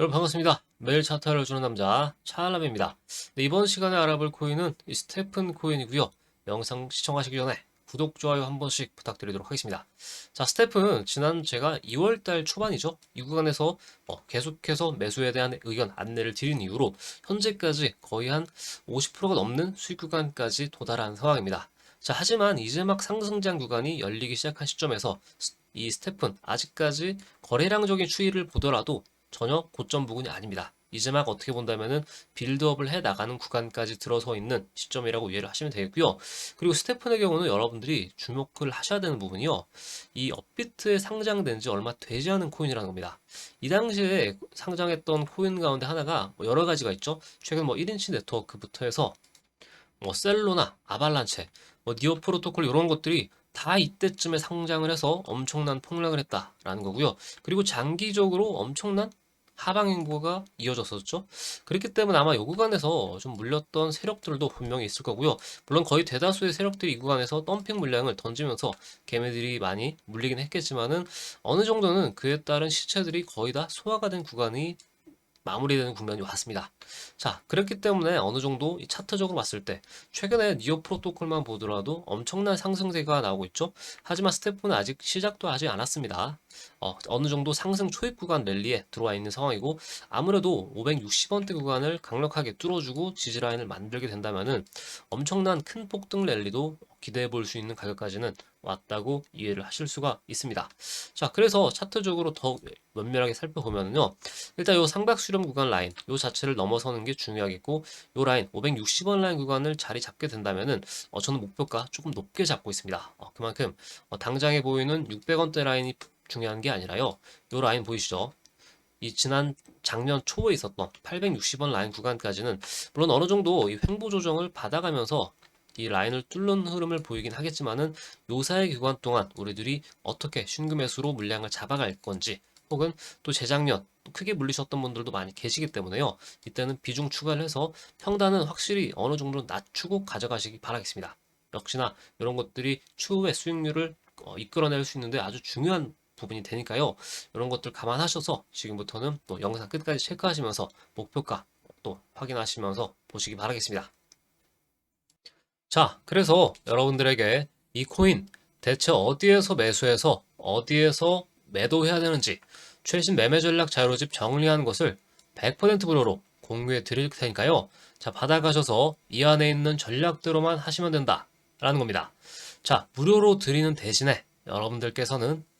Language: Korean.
여러분 반갑습니다. 매일 차트를 주는 남자 차알람입니다. 네, 이번 시간에 알아볼 코인은 이 스테픈 코인이고요. 영상 시청하시기 전에 구독, 좋아요 한 번씩 부탁드리도록 하겠습니다. 자, 스테픈 지난 제가 2월달 초반이죠. 이 구간에서 어, 계속해서 매수에 대한 의견 안내를 드린 이후로 현재까지 거의 한 50%가 넘는 수익 구간까지 도달한 상황입니다. 자, 하지만 이제 막 상승장 구간이 열리기 시작한 시점에서 스- 이 스테픈 아직까지 거래량적인 추이를 보더라도 전혀 고점 부근이 아닙니다. 이제 막 어떻게 본다면은 빌드업을 해 나가는 구간까지 들어서 있는 시점이라고 이해를 하시면 되겠고요. 그리고 스테픈의 경우는 여러분들이 주목을 하셔야 되는 부분이요. 이 업비트에 상장된 지 얼마 되지 않은 코인이라는 겁니다. 이 당시에 상장했던 코인 가운데 하나가 뭐 여러 가지가 있죠. 최근 뭐 1인치 네트워크부터 해서 뭐 셀로나, 아발란체, 뭐 니어 프로토콜 이런 것들이 다 이때쯤에 상장을 해서 엄청난 폭락을 했다라는 거고요. 그리고 장기적으로 엄청난 하방 행보가 이어졌었죠. 그렇기 때문에 아마 이 구간에서 좀 물렸던 세력들도 분명히 있을 거고요. 물론 거의 대다수의 세력들이 이 구간에서 덤핑 물량을 던지면서 개매들이 많이 물리긴 했겠지만은 어느 정도는 그에 따른 시체들이 거의 다 소화가 된 구간이 마무리되는 국면이 왔습니다. 자, 그렇기 때문에 어느 정도 이 차트적으로 봤을 때 최근에 니어 프로토콜만 보더라도 엄청난 상승세가 나오고 있죠. 하지만 스태프는 아직 시작도 하지 않았습니다. 어, 어느 정도 상승 초입 구간 랠리에 들어와 있는 상황이고 아무래도 560원대 구간을 강력하게 뚫어주고 지지라인을 만들게 된다면은 엄청난 큰 폭등 랠리도 기대해 볼 수 있는 가격까지는 왔다고 이해를 하실 수가 있습니다. 자, 그래서 차트적으로 더 면밀하게 살펴보면요. 일단 요 상박 수렴 구간 라인, 요 자체를 넘어서는 게 중요하겠고, 요 라인, 560원 라인 구간을 자리 잡게 된다면은, 어, 저는 목표가 조금 높게 잡고 있습니다. 어, 그만큼, 어, 당장에 보이는 600원대 라인이 중요한 게 아니라요. 요 라인 보이시죠? 이 지난 작년 초에 있었던 860원 라인 구간까지는 물론 어느 정도 이 횡보 조정을 받아가면서 이 라인을 뚫는 흐름을 보이긴 하겠지만은 요사의 기간 동안 우리들이 어떻게 신규 매수로 물량을 잡아갈 건지 혹은 또 재작년 또 크게 물리셨던 분들도 많이 계시기 때문에요. 이때는 비중 추가를 해서 평단은 확실히 어느 정도 낮추고 가져가시기 바라겠습니다. 역시나 이런 것들이 추후에 수익률을 어, 이끌어낼 수 있는데 아주 중요한 부분이 되니까요. 이런 것들 감안하셔서 지금부터는 또 영상 끝까지 체크하시면서 목표가 또 확인하시면서 보시기 바라겠습니다. 자, 그래서 여러분들에게 이 코인 대체 어디에서 매수해서 어디에서 매도해야 되는지 최신 매매 전략 자료집 정리한 것을 100% 무료로 공유해 드릴 테니까요. 자, 받아가셔서 이 안에 있는 전략대로만 하시면 된다. 라는 겁니다. 자, 무료로 드리는 대신에 여러분들께서는